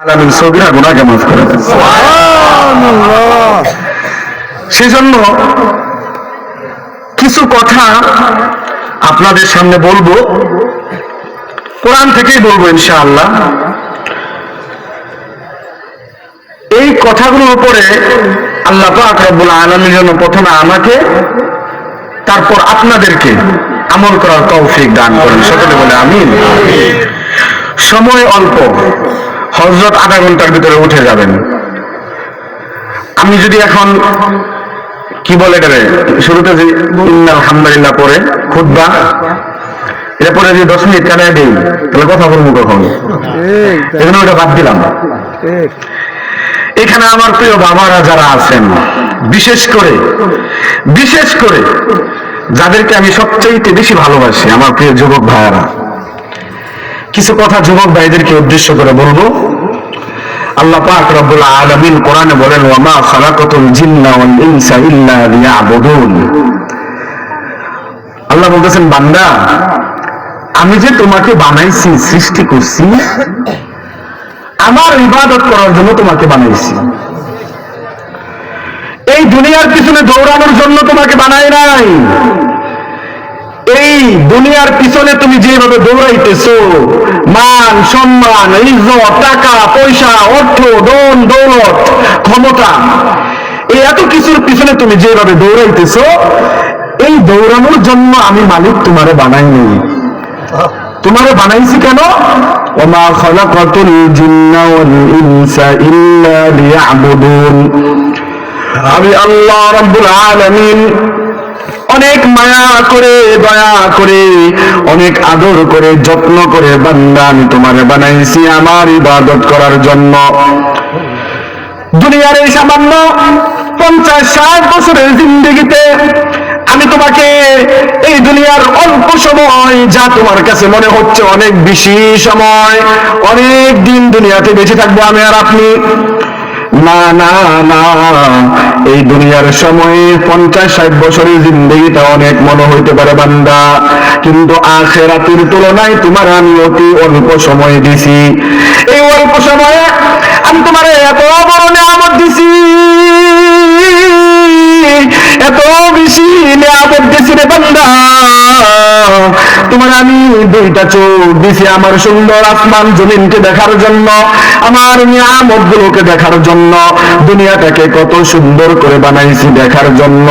আলামিন সগিরা মাফ করে জন্য কিছু কথা আপনাদের সামনে বলব। কোরআন থেকেই বলব ইনশাআল্লাহ। এই কথাগুলোর উপরে আল্লাহ পাক রব্বুল আলামিন যেন প্রথমে আমাকে তারপর আপনাদেরকে আমল করার তৌফিক দান করেন। সকলে বলে আমিন। সময় অল্প। হজরত আধা ঘণ্টার ভিতরে উঠে যাবেন। আমি যদি এখন, কি বলে এটারে? শুরুতে যে ইন্নাল হামদুলিল্লাহ পরে খুদ্া এটা পরে যদি দশ মিনিট কাটায় দিই, তাহলে কথা বলব কখন? এজন্য ওটা বাদ দিলাম। এখানে আমার প্রিয় বাবারা যারা আছেন, বিশেষ করে বিশেষ করে যাদেরকে আমি সবচেয়ে বেশি ভালোবাসি, আমার প্রিয় যুবক ভাইয়ারা। কিছু কথা যুবক ভাইদেরকে উদ্দেশ্য করে বলব। আল্লাহ পাক রব্বুল আলামিন কোরআনে বলেন ওয়া মা খালাকাতুল জিন্না ওয়াল ইনসা ইল্লা লিয়াবুদুন। আল্লাহ বলতেছেন, বান্দা, আমি যে তোমাকে বানাইছি, সৃষ্টি করছি, আমার ইবাদত করার জন্য তোমাকে বানাইছি। এই দুনিয়ার পিছনে দৌড়ানোর জন্য তোমাকে বানাই নাই। এই দুনিয়ার পিছনে তুমি যেভাবে দৌড়াইতেছো, মান, সম্মান, ইজ্জত, টাকা, পয়সা, অর্থ দন দৌলত, ক্ষমতা, এই এত কিছুর পিছনে তুমি যেভাবে দৌড়াইতেছো, এই দৌড়ানোর জন্য আমি মালিক তোমারে বানাইনি তোমারে বানাইছি কেন? ওমা খলাকাতুল জিন্না ইনসা ইল্লা লিয়াবুদুন। আমি আল্লাহ রাব্বুল আলামিন অনেক মায়া করে, দয়া করে, অনেক আদর করে, যত্ন করে বান্দা আমি তোমারে বানাইছি আমার ইবাদত করার জন্য। দুনিয়ার এই সামান্য পঞ্চাশ ষাট বছরের জিন্দগিতে আমি তোমাকে এই দুনিয়ার অল্প সময়, যা তোমার কাছে মনে হচ্ছে অনেক বেশি সময়, অনেক দিন দুনিয়াতে বেঁচে থাকব আমি আর আপনি। না না না। এই দুনিয়ার সময়ে পঞ্চাশ, ষাট বছরের জিন্দগিটা অনেক মনে হইতে পারে বান্দা। কিন্তু আখেরাতের তুলনায় তোমার আমি অতি অল্প সময় দিছি। এই অল্প সময়ে আমি তোমার এত বড় নিয়ামত দিছি। এত বেশি নিয়ামত বান্দা। তোমার আমি দুইটা চোখ দিছি আমার সুন্দর আসমান জমিনকে দেখার জন্য, আমার নিয়ামত গুলোকে দেখার জন্য, দুনিয়াটাকে কত সুন্দর করে বানাইছি দেখার জন্য।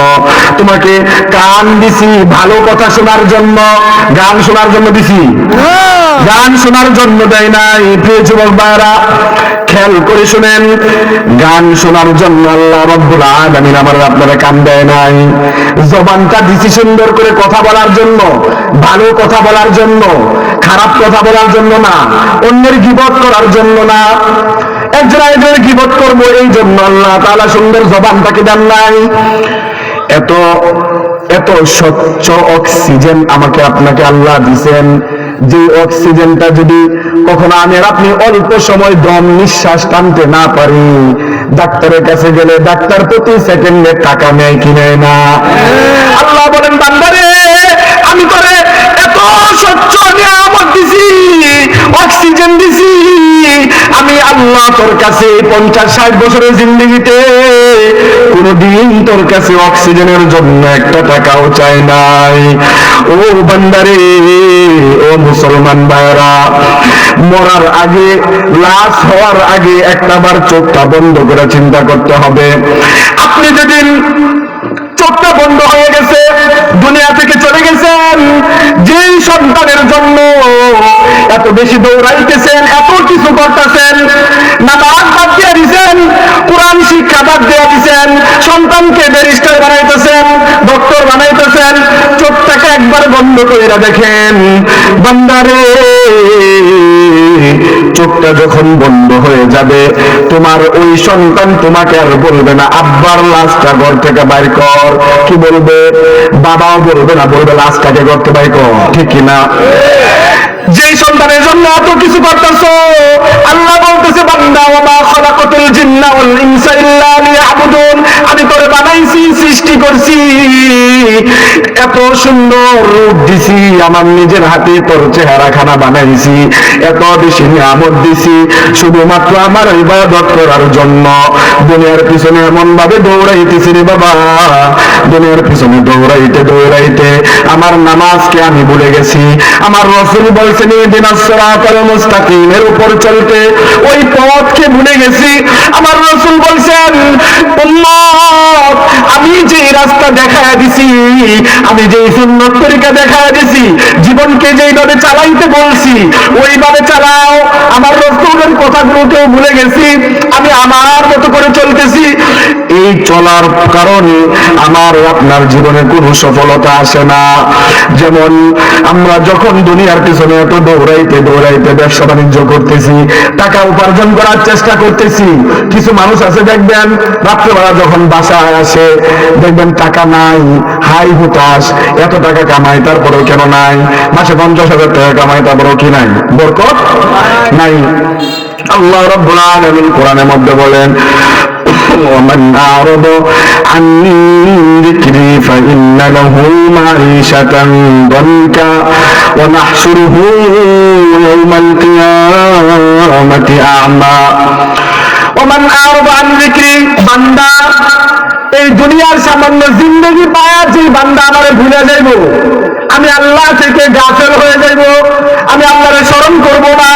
তোমাকে কান দিছি ভালো কথা শোনার জন্য, গান শোনার জন্য দিছি। গান শোনার জন্য দেয় নাই, প্রিয় যুবক ভাইরা খেয়াল করে শুনেন, গান শোনার জন্য আল্লাহ আমার আপনারা কান দেয় নাই। জবানটা দিছি সুন্দর করে কথা বলার জন্য, ভালো কথা বলার জন্য, খারাপ কথা বলার জন্য না, অন্যের গিবত করার জন্য না। একজন একজনের গিবত করব এই জন্য আল্লাহ তাআলা সুন্দর জবানটাকে দেন নাই। এত এত স্বচ্ছ অক্সিজেন আমাকে, আপনাকে আল্লাহ দিছেন। যে অক্সিজেনটা যদি কখনো আমি আপনি অল্প সময় দম নিঃশ্বাস টানতে না পারি ডাক্তারের কাছে গেলে ডাক্তার প্রতি সেকেন্ডে টাকা নেয় কি নেয় না? আল্লাহ বলেন, বান্দারে, আমি করে এত স্বচ্ছ নিয়ামত দিছি অক্সিজেন দিছি। আমি আল্লাহ তোর কাছে পঞ্চাশ ষাট বছরের জিন্দগিতে কোনদিন তোর কাছে অক্সিজেনের জন্য একটা টাকাও চাই নাই। ও বান্দারে, ও মুসলমান ভাইরা মরার আগে, লাশ হওয়ার আগে একটা বার চোখটা বন্ধ করে চিন্তা করতে হবে। আপনি যেদিন চোখটা বন্ধ হয়ে গেছে, দুনিয়া থেকে চলে গেছেন, যেই সন্তানের জন্য এত বেশি দৌড়াইতেছেন, এত কিছু করতেছেন নামাজ বাদ দিয়ে কোরআন শিক্ষা বাদ দিয়ে দিছেন, সন্তানকে ব্যারিস্টার বানাইতেছেন ডক্টর বানাইতেছেন, চোখটাকে একবার বন্ধ করে দেখেন। বান্দারে, চোখটা যখন বন্ধ হয়ে যাবে, তোমার ওই সন্তান তোমাকে আর বলবে না, আব্বার লাশটা ঘর থেকে বাইর কর। কি বলবে? বাবাও বলবে না, বলবে, লাশটাকে ঘর থেকে বাইর কর। ঠিক কিনা? সন্তানের জন্য এত কিছু করতেছো? আল্লাহ বলতেছে, বান্দা ওয়া মা খালাকাতুল জিন্না ওয়াল ইনসা ইল্লা লিয়াবুদুন। আমি তোরে বানাইছি, সৃষ্টি করছি। এত সুন্দর রূপ দিছি, আমার নিজের হাতে তোর চেহারা খানা বানাইছি। এত বেশি নিয়ামত দিছি, শুধুমাত্র আমার ইবাদত করার জন্য। দুনিয়ার পিছনে এমন ভাবে দৌড়াইতেছি রে বাবা। দুনিয়ার পিছনে দৌড়াইতে দৌড়াইতে আমার নামাজকে আমি ভুলে গেছি। আমার রসুল বলছেন দিন মুস্তাকিমের উপর চলতে ওই পথকে ভুলে গেছি। আমার রসুল বলছেন আমি যে রাস্তা দেখায় দিছি, আমি যে তরিকা দেখায় দিছি, জীবনকে যেইভাবে চালাইতে বলছি, ওইভাবে চালাও। আমার রসুলের কথাগুলোকেও ভুলে গেছি, আমি আমার মতো করে চলতেছি। এই চলার কারণে আমার আপনার জীবনে কোনো সফলতা আসে না। যেমন আমরা যখন দুনিয়ার পিছনে এত দৌড়াইতে দৌড়াইতে ব্যবসা বাণিজ্য করতেছি টাকা উপার্জন করার চেষ্টা করতেছি কিছু মানুষ আছে দেখবেন রাত্রেবেলা যখন বাসায় আসে দেখবেন টাকা নাই হাই হুতাশ এত টাকা কামাই তারপরেও কেন নাই মাসে পঞ্চাশ হাজার টাকা কামাই তারপরেও কি নাই বরকত নাই আল্লাহ রব্বুল আলামিন কোরআনের মধ্যে বলেন ومن أعرض عن ذكري فإن له معيشة ضنكا ونحشره يوم القيامة أعمى ومن أعرض عن ذكري বান্দা এই দুনিয়ার সামান্য জিন্দগি পায়া যে বান্দা আমারে ভুলে যাইব আমি আল্লাহ থেকে গাফেল হয়ে যাইব আমি আল্লাহরে স্মরণ করব না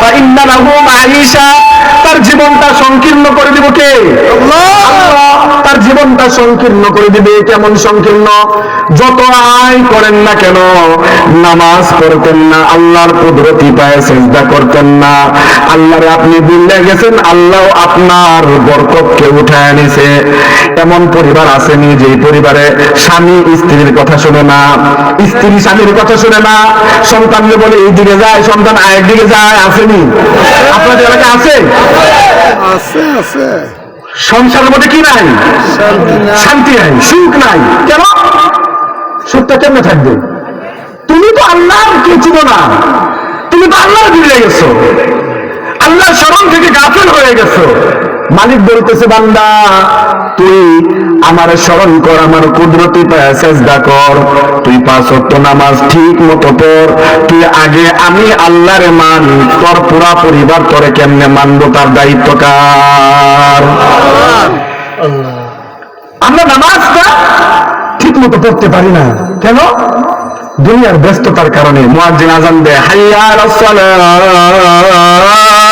বা ইন্না লাহু মাঈশা তার জীবনটা সংকীর্ণ করে দিব কে? তার জীবনটা সংকীর্ণ করে দিবে। কেমন সংকীর্ণ? যত আয় করেন না কেন নামাজ পড়তেন না আল্লাহর কুদরতি পায়ে চেষ্টা করতেন না। আল্লাহরে আপনি ভুলে গেছেন আল্লাহ আপনার বরকতকে উঠায় আনিছে। এমন পরিবার আসেনি যে পরিবারে স্বামী স্ত্রীর কথা শুনে না স্ত্রী স্বামীর কথা শুনে না। সন্তানকে বলে এই দিকে যায় সন্তান আয়ের দিকে যায়। আসেনি? আপনাদের এলাকায় আছে? আছে আছে। সংসারের মধ্যে কি নাই? শান্তি নাই। সুখ নাই। কেন? সুখটা কেমনে থাকবে? তুমি তো আল্লাহর কে ছিল না। তুমি তো আল্লাহর ভুলে গেছো। আল্লাহর স্মরণ থেকে গাফেল হয়ে গেছো। মালিক বলতেছে বান্দা তুই আমার স্মরণ কর আমার কুদরতি সেজদা কর। তুই পাঁচ ওয়াক্ত নামাজ ঠিক মতো পড়। তুই আগে আমি আল্লাহরে মান তোর পুরা পরিবার তোরে কেমনে মানবো তার দায়িত্ব কার? আমরা নামাজটা ঠিক মতো পড়তে পারি না। কেন? দুনিয়ার ব্যস্ততার কারণে। মুয়াজ্জিন আজান দেয় হাইয়া আলাস সালাহ। এই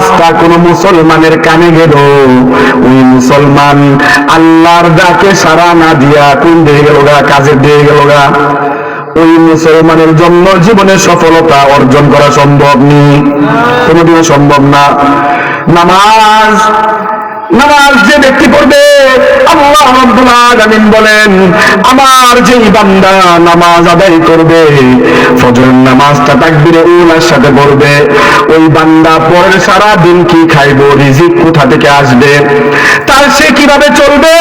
আওয়াজটা কোন মুসলমানের কানে গেল। ওই মুসলমান আল্লাহর ডাকে সারা না দিয়া কোন দিয়ে গেল গা, কাজের দিয়ে গেল গা। ওই মুসলমানের জন্য জীবনে সফলতা অর্জন করা সম্ভব নেই। কোনোদিনও সম্ভব না। নামাজ নামাজ যে ব্যক্তি পড়বে, আল্লাহ রাব্বুল বলেন, আমার যেই বান্দা নামাজ আদায় করবে, ফজরের নামাজটা তাকবীরে উলার সাথে পড়বে, ওই বান্দা পরের সারা দিন কি খাইবো, রিজিক কোথা থেকে আসবে, তার সে কীভাবে চলবে,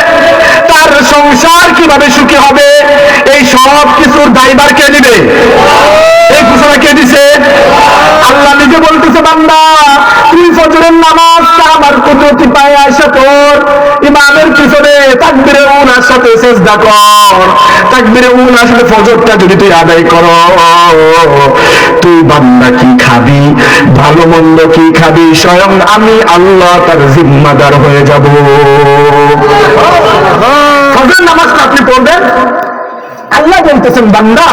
তার সংসার কীভাবে সুখী হবে, এই সব কিছুর দায়ভার কে নিবে? এই ঘোষণা কে দিছে? আল্লাহ নিজে বলতেছে, বান্দা, তুই ফজরের আমার কুদরতি পায়ে আসা তোর। ইমামের পিছনে তাকবিরে উনার সাথে সেজদা কর। তাকবিরে উনার সাথে ফজরটা যদি তুই আদায় কর। তুই বান্দা কি খাবি? ভালো মন্দ কি খাবি? স্বয়ং আমি আল্লাহ তার জিম্মাদার হয়ে যাব। ফজর নামাজটা আপনি পড়বেন? আল্লাহ বলতেছেন, বান্দা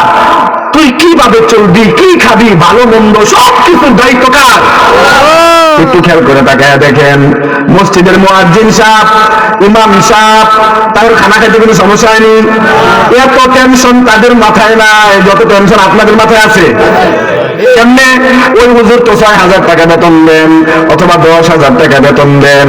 তুই কীভাবে চলবি কি খাবি ভালো মন্দ সব কিছুর দায়িত্ব কার? একটু খেয়াল করে তাকায় দেখেন মসজিদের মোয়াজিন সাহ ইমাম সাহ তাদের খানা খাইতে কোনো সমস্যা হয়নি? এত টেনশন তাদের মাথায় নাই যত টেনশন আপনাদের মাথায় আছে। কেমনে? ওই হুজুর তো ছয় হাজার টাকা বেতন দেন, অথবা দশ হাজার টাকা বেতন দেন।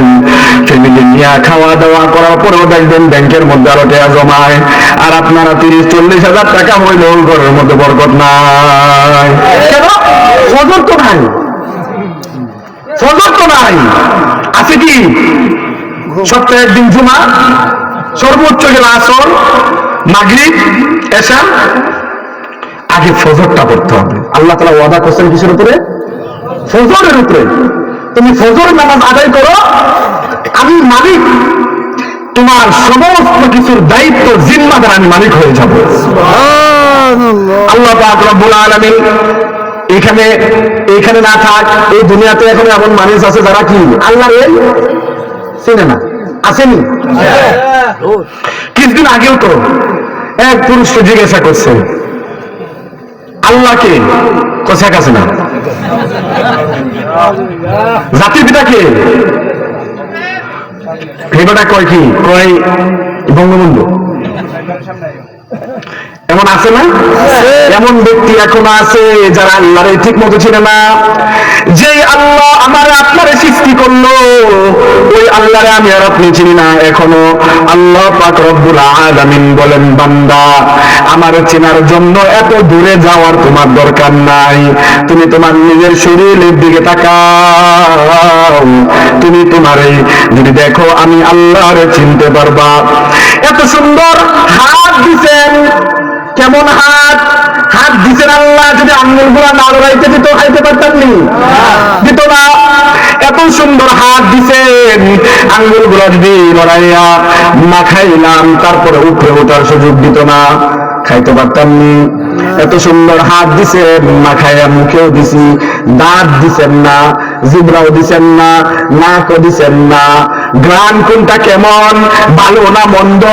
ফ্যামিলি নিয়ে খাওয়া দাওয়া করার পরেও দেখবেন ব্যাংকের মধ্যে আরও টাকা জমায়। আর আপনারা তিরিশ, চল্লিশ হাজার টাকা হইলেও ঘরের মধ্যে বরকত নাই। কেন? ফজর তো নাই। ফজর তো নাই। আছে কি? সপ্তাহে একদিন জুমা, সর্বোচ্চ গেলে আসর, মাগরিব এসা আগে ফজরটা পড়তে হবে। আল্লাহ তালা ওয়াদা করছেন কিসের উপরে? ফজরের উপরে। তুমি ফজর নামাজ আদায় করো। আমি মালিক। তোমার সমস্ত কিছুর দায়িত্ব জিম্মাদার আমি মালিক হয়ে যাব। আল্লাহ পাক রব্বুল আলামিন এখানে এখানে না থাক এই দুনিয়াতে এখন এমন মানুষ আছে যারা কি? আল্লাহ রে চিনে না আসেনি কিছুদিন আগেও তো এক পুরুষকে জিজ্ঞাসা করছে আল্লাহকে কোথায় কাছে না? জাতির পিতাকে? এবারটা কয় কি? কয় বঙ্গবন্ধু? এমন আছে না? এমন ব্যক্তি এখনও আছে যারা আল্লাহরে ঠিক মতো চিনে না। যে আল্লাহ আমার আপনারে সৃষ্টি করল ওই আমি আর আপনি চিনি না এখনও আল্লাহ পাক রব্বুল আলামিন বলেন বান্দা আমার চেনার জন্য এত দূরে যাওয়ার তোমার দরকার নাই। তুমি তোমার নিজের শরীরের দিকে তাকাও। তুমি তোমার এই যদি দেখো আমি আল্লাহরে চিনতে পারবা। এত সুন্দর হাত দিছেন। কেমন হাত? হাত দিছেন আল্লাহ যদি আঙ্গুলগুলা না লড়াইতে দিত খাইতে পারতাম নি। দিত না। এত সুন্দর হাত দিছেন। আঙ্গুলগুলা যদি না খাইলাম, তারপরে উপরে ওঠার সুযোগ দিত না। খাইতে পারতাম নি। এত সুন্দর হাত দিছে না খাইয়া মুখেও দিছি, দাঁত দিছেন না, জিব্রাও দিছেন না, নাকও দিছেন না। গ্রাম কোনটা কেমন, ভালো না মন্দ,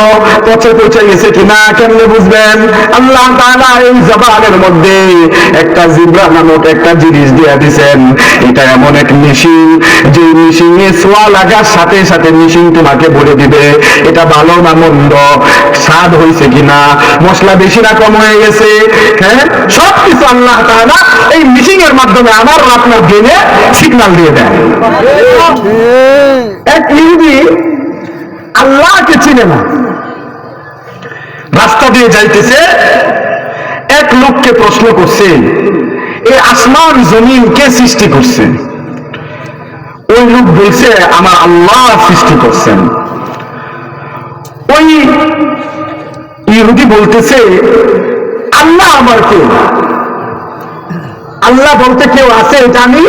পচে পচে গেছে কিনা, কেমনে বুঝবেন? আল্লাহ তাআলা এই জবানের মধ্যে একটা জিব্রা নামক একটা জিনিস দিয়ে দিছেন। এটা এমন এক মেশিন যে মেশিনে সোয়া লাগার সাথে সাথে মেশিন তোমাকে বলে দিবে, এটা ভালো না মন্দ, স্বাদ হয়েছে কিনা, মশলা বেশি না কম হয়ে গেছে হ্যাঁ? সব কিছু আল্লাহ তাআলা এই মেশিন এর মাধ্যমে আমার আপনার ব্রেনে সিগন্যাল দিয়ে দেয় এক ইহুদি আল্লাহকে চিনে না। রাস্তা দিয়ে যাইতেছে, এক লোককে প্রশ্ন করছে, এই আসমান, জমিন কে সৃষ্টি করছে? ওই লোক বলছে, আমার আল্লাহ সৃষ্টি করছেন। ওই ইহুদি বলতেছে, আল্লাহ আমার কে আল্লাহ বলতে কেউ আছে, এটা আমি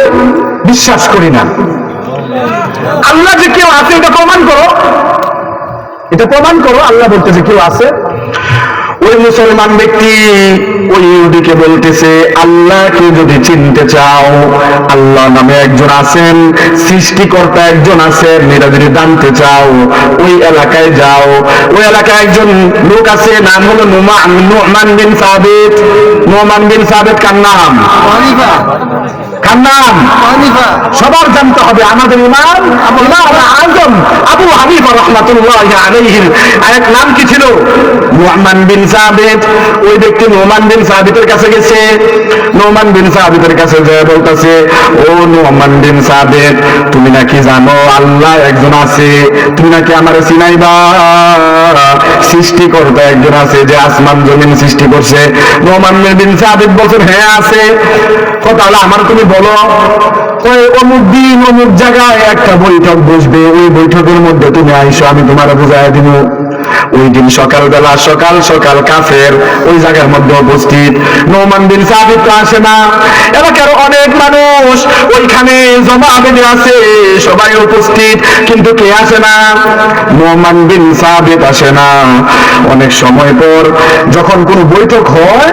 বিশ্বাস করি না। আল্লাহ যে কেউ আছে, এটা প্রমাণ করো। এটা প্রমাণ করো, আল্লাহ বলতেছে কেউ আছে। ওই মুসলমান ব্যক্তি, ওই ইহুদিকে বলতেছে, আল্লাহকে যদি চিনতে চাও, আল্লাহ নামে একজন আছেন, সৃষ্টিকর্তা একজন আছেন, এটা যদি জানতে চাও, ওই এলাকায় যাও। ওই এলাকায় একজন লোক আছে, নাম হলো নোমান বিন সাবিত। নোমান বিন সাবিত কার নাম? সবার জানতে হবে আমাদের ইমাম আজম আবু হানিফা রহমাতুল্লাহ আলাইহির আরেক নাম কি ছিল? নোমান বিন সাবিত। ওই ব্যক্তি নোমান বিন সাবিতের কাছে গেছে। নোমান বিন সাবিতের কাছে যে বলতেছে ও নোমান বিন সাবিত তুমি নাকি জানো আল্লাহ একজন আছে? তুমি নাকি আমার চিনাইবা? সৃষ্টিকর্তা একজন আছে যে আসমান জমিন সৃষ্টি করছে। নোমান বিন সাবিত বলছেন হ্যাঁ আছে। কথা হলো আমার তুমি বলো অমুক দিন, অমুক জায়গায় একটা বৈঠক বসবে, ওই বৈঠকের মধ্যে তুমি আইসো, আমি তোমার বুঝাই দিব ওই দিন সকালবেলা সকাল সকাল কাফের, ওই জায়গার মধ্যে উপস্থিত। নৌমান বিন সাবিত আসে না। এলাকার অনেক মানুষ, ওইখানে জমা বেঁধে আছে সবাই উপস্থিত, কিন্তু কে আসে না? নৌমান বিন সাবিত আসে না। অনেক সময় পর যখন কোন বৈঠক হয়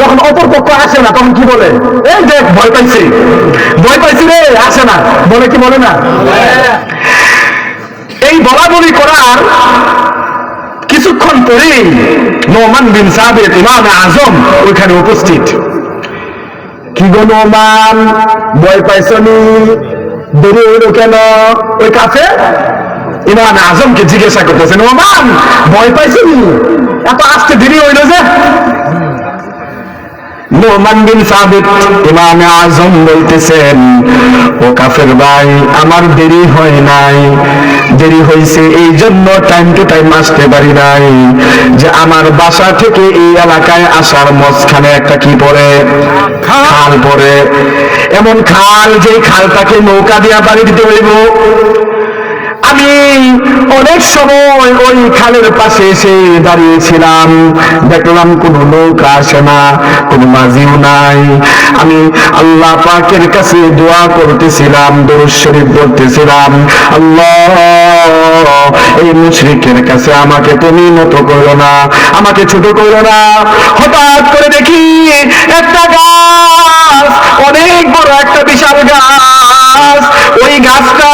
যখন অপর পক্ষ আসে না, তখন কি বলে? এই দেখ, ভয় পাইছি। ভয় পাইছি রে, আসে না। বলে কি, বলে না? এই বলা বলি করার কিছুক্ষণ পরেই নোমান বিন সাবেত ইমাম আজম ওইখানে উপস্থিত। কি গো নোমান, ভয় পাইছনি দেরি হইল কেন? ওই কাছে ইমাম আজমকে জিজ্ঞাসা করতেছে, নোমান, ভয় পাইছনি এত আসতে দেরি হইল যে। নোমান বিন সাবিত ইমামে আজম বলতেছেন ও কাফের ভাই আমার দেরি হয় নাই। দেরি হয়েছে এই জন্য টাইম টু টাইম আসতে পারি নাই যে আমার বাসা থেকে এই এলাকায় আসার মাঝখানে একটা কি পড়ে? খাল পড়ে। এমন খাল যে খালটাকে নৌকা দিয়া বাড়ি দিতে হইব। আমি অনেক সময় ওই খালের পাশে এসে দাঁড়িয়েছিলাম। দেখলাম কোনো নৌকা আসে না, কোনো মাঝিও নাই। আমি আল্লাহ পাকের কাছে দোয়া করতেছিলাম, দরুদ শরীফ বলতেছিলাম আল্লাহ, এই মুশরিকের কাছে আমাকে তুমি নত করো না, আমাকে ছোট করো না। হঠাৎ করে দেখি একটা গাছ, অনেক বড় একটা বিশাল গাছ। ওই গাছটা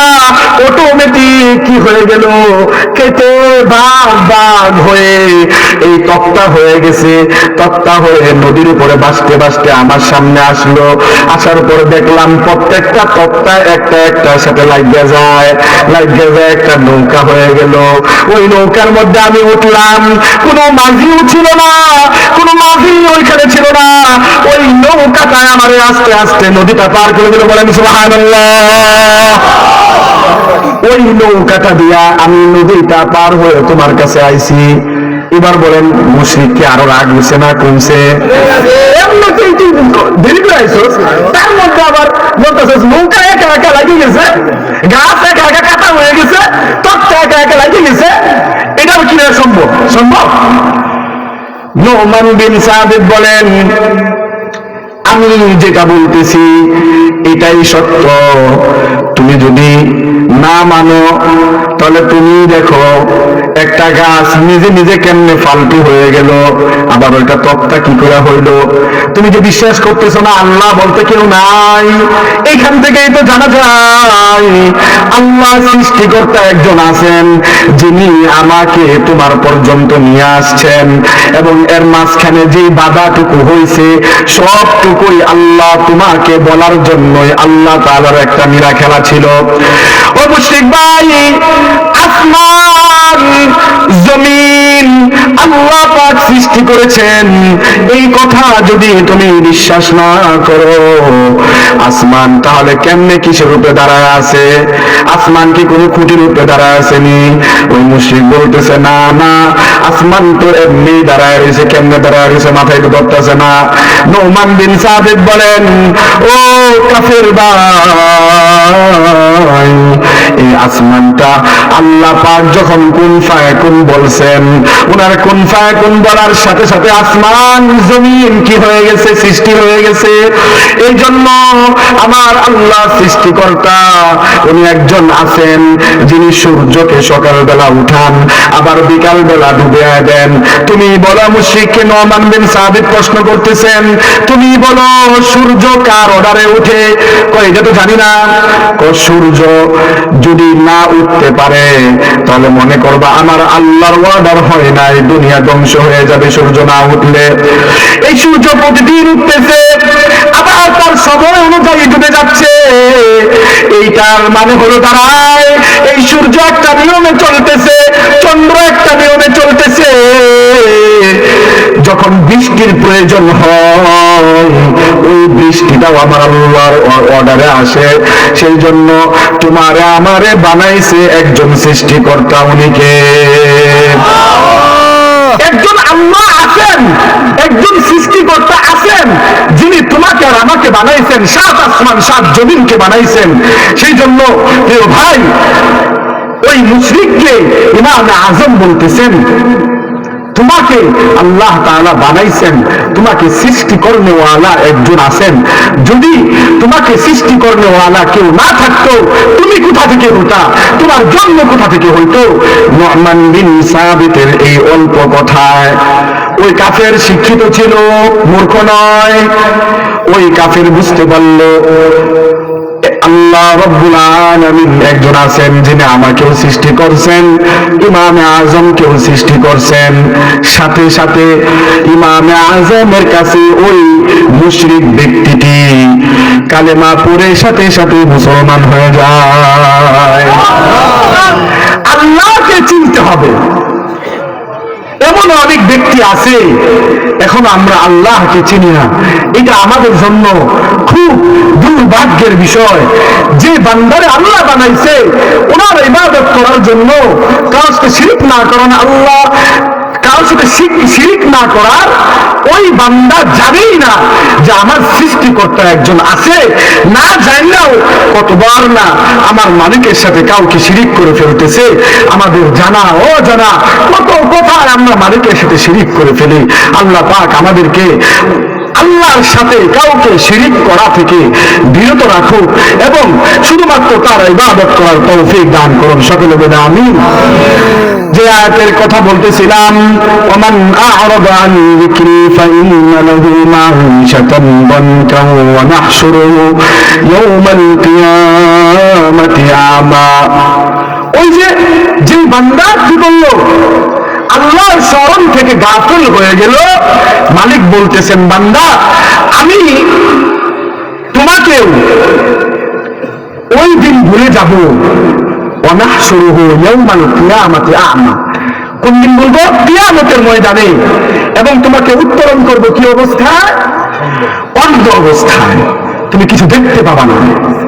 অটোমেটিক কি হয়ে গেল? কেটে বাঘ বাঘ হয়ে এই তক্তা হয়ে গেছে। তক্তা হয়ে নদীর উপরে বাসতে বাসতে আমার সামনে আসলো। আসার পর দেখলাম প্রত্যেকটা তক্তা একটা একটা সাথে লাগিয়ে যায়। লাগিয়ে যায়, একটা নৌকা হয়ে গেল। ওই নৌকার মধ্যে আমি উঠলাম। কোনো মাঝিও ছিল না। কোনো মাঝি ওইখানে ছিল না। ওই নৌকাটায় আমার আস্তে আস্তে নদীটা পার করে দিল বলেন সুবহানাল্লাহ। ওই নৌকাটা দিয়া আমি নদীটা পার হয়ে তোমার কাছে আইছি। এবার বলেন মুশরিককে আরও রাগ হয়েছে না কমছে? দেরি করে আইসোস তার মধ্যে আবার বলতেছিস নৌকা একা একা লাগিয়ে গেছে। গাছ একা একা কাটা হয়ে গেছে তত্ত্ব একা একা লাগিয়ে গেছে। এটা কি সম্ভব? সম্ভব? নোমান বিন সাবিদ বলেন আমি যেটা বলতেছি এটাই সত্য। তুমি যদি না মানো, তাহলে তুমি দেখো, একটা গাছ নিজে নিজে কেমনে ফালতু হয়ে গেল, আবার ওইটা তক্তা কি করে হইল? তুমি যে বিশ্বাস করতেছো না, আল্লাহ বলতে কেউ নাই। এখান থেকেই তো জানা যায়, আল্লাহ সৃষ্টিকর্তা একজন আছেন, যিনি আমাকে তোমার পর্যন্ত নিয়ে আসছেন, এবং এর মাঝখানে যে বাধাটুকু হয়েছে সবটুকুই আল্লাহ তোমাকে বলার জন্যই আল্লাহ তাআলার একটা মীরা খেলা ছিল। ও মুশরিক ভাই, আসমান, জমিন আল্লাহ পাক সৃষ্টি করেছেন। এই কথা যদি তুমি বিশ্বাস না করো, আসমান তাহলে কেমনে কিসের রূপে দাঁড়ায় আছে? আসমান কি কোনো খুঁটির রূপে দাঁড়ায় আসেনি? ওই মুশরিক বলতেছে, না না আসমান তো এমনি দাঁড়ায় রয়েছে, কেমনে দাঁড়ায় রয়েছে, মাথায় তো ধরতেছে না। নোমান বিন সাবিদ বলেন, ও কাফের ভাই, এই আসমানটা আল্লাহ পাক যখন কোন ফায়াকুন বলছেন ফায়াকুন বলার সাথে সাথে আসমান, জমিন কি হয়ে গেছে, সৃষ্টি হয়ে গেছে? এই জন্য আমার আল্লাহ সৃষ্টিকর্তা, উনি একজন আছেন যিনি সূর্যকে সকালবেলা উঠান, আবার বিকাল বেলা ডুবে দেন। তুমি বলো মুশরিককে নমান বিন সাবিত প্রশ্ন করতেছেন? তুমি বলো, সূর্য কার অর্ডারে উঠে? তো জানি না। সূর্য যদি না উঠতে পারে, তাহলে মনে করবা আমার আল্লাহর অর্ডার হয় নাই, দুনিয়া ধ্বংস হয়ে যাবে সূর্য না উঠলে। এই সূর্য প্রতিদিন উঠতেছে, আবার তার সময় অনুযায়ী ডুবে যাচ্ছে। এইটার মানে হলো দাঁড়ায়, এই সূর্য একটা নিয়মে চলতেছে, চন্দ্র একটা নিয়মে চলতেছে। যখন বৃষ্টির প্রয়োজন হয়, ওই বৃষ্টিটাও আমার আল্লাহর অর্ডারে আসে। সেই জন্য তোমারে আমারে বানাইছে একজন সৃষ্টিকর্তা উনিকে। একজন আল্লাহ আছেন, একজন সৃষ্টিকর্তা আছেন, যিনি তোমাকে আর আমাকে বানাইছেন, সাত আসমান, সাত জমিনকে বানাইছেন। সেই জন্য প্রিয় ভাই, ওই মুশরিককে ইমাম আজম বলতেছেন তোমাকে আল্লাহ তাআলা বানাইছেন, তোমাকে সৃষ্টি করনেওয়ালা একজন আছেন। যদি তোমাকে সৃষ্টি করনেওয়ালা কেউ না থাকতো, তুমি কোথা থেকে হতা তোমার জন্ম কোথা থেকে হইতো? নহমান বিন সাবিতের এই অল্প কথায়। ওই কাফের শিক্ষিত ছিল, মূর্খ নয়। ওই কাফের বুঝতে পারল একজন আছেন যিনি আমাকেও সৃষ্টি করছেন ইমামে আজমকেও সৃষ্টি করছেন। সাথে সাথে ইমামে আজমের কাছে ওই মুশরিক ব্যক্তিটি কালেমা সাথে সাথে মুসলমান হয়ে যায়। আল্লাহকে চিনতে হবে। এমন অনেক ব্যক্তি আছে, এখন আমরা আল্লাহকে চিনি না। এটা আমাদের জন্য খুব দুর্ভাগ্যের বিষয়। যে বান্দারে আল্লাহ বানাইছে, ওনার ইবাদত করার জন্য কাজকে শিল্প না করেন আল্লাহ কারোর সাথে শিরিক না করার ওই বান্দা জানেই না যে আমার সৃষ্টিকর্তা একজন আছে। না জানলেও কতবার না আমার মালিকের সাথে কাউকে শিরিক করে ফেলতেছে। আমাদের জানা ও জানা কত কোথায় আমরা মালিকের সাথে শিরিক করে ফেলি। আল্লাহ পাক আমাদেরকে আল্লাহর সাথে কাউকে শিরিক করা থেকে বিরত রাখুক এবং শুধুমাত্র তার ইবাদত করার তৌফিক দান করুন। সকলে বলে আমি যে আয়াতের কথা বলতেছিলাম, ওমান আ'রাদা আন যিকরি ফাইন্না লাহু মাঈশাতান দানকা ওয়া নাহশুরুহু ইয়াওমাল কিয়ামাতি আমা। ওই যে যে বান্দা কি বলল আল্লাহর স্মরণ থেকে গাফল হয়ে গেল। মালিক বলতেছেন, বান্দা, আমি তোমাকেও ওই দিন ভুলে যাব। অনাহসুরুহু ইয়াউমাল কিয়ামাতি আ'মা। কোন দিন বলব? কিয়ামতের ময়দানে। এবং তোমাকে উত্তরণ করব কি অবস্থায়? অন্ধ অবস্থায়। তুমি কিছু দেখতে পাবা না।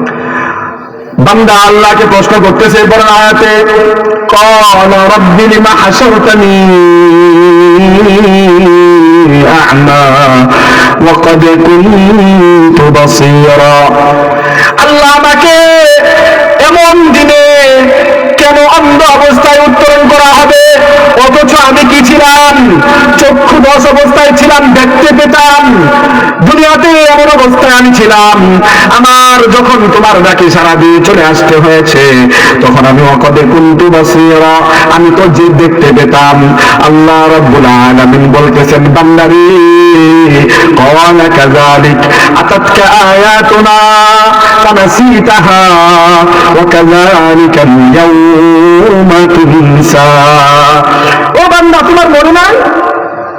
বান্দা আল্লাহকে প্রশ্ন করতেছে বড় আয়াতে قال رب لم حشرتني أعمى وقد كنت بصيرا আল্লাহ আমাকে এমন দিনে কেন অন্ধ অবস্থায় উত্তোলন করা হবে অথচ আমি কি ছিলাম? চক্ষু দশ অবস্থায় ছিলাম, দেখতে পেতাম। দুনিয়াতে এমন অবস্থায় আমি ছিলাম। আমার যখন তোমার ডাকে সারা দিয়ে চলে আসতে হয়েছে, তখন আমি অকদে কুন্তু বাসিরা, আমি তো যে দেখতে পেতাম। আল্লাহ রব্বুল আলামিন বলতেছেন, বান্দারি قال كذلك أتتك آياتنا فنسيتها وكذلك اليوم تنسى ও বান্দা তোমার মনে নাই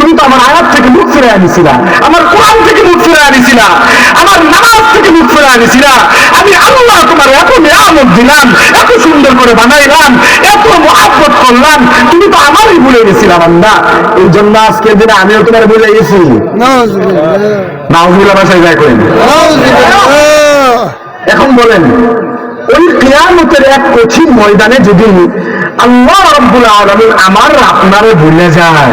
তুমি তো আমার আয়াত থেকে মুখ ফিরে আনিছিলা আমার কোরআন থেকে মুখ ফিরে আনিছিলা আমার নামাজ থেকে মুখ ফিরে আনিছিলা আমি আল্লাহ তোমার এত নিয়ামত দিলাম এত সুন্দর করে বানাইলাম এত মহাব্বত করলাম তুমি তো আমারই ভুলে গেছিলাম আন্দা এই জন্য আজকের দিনে আমিও তোমার ভুলে গেছি। নাউজুবিল্লাহ। বাসায় যায় করেন। এখন বলেন ওই কিয়ামতের এক কঠিন ময়দানে যদি আল্লাহ রব্বুল আলামিন আমার আপনারে ভুলে যায়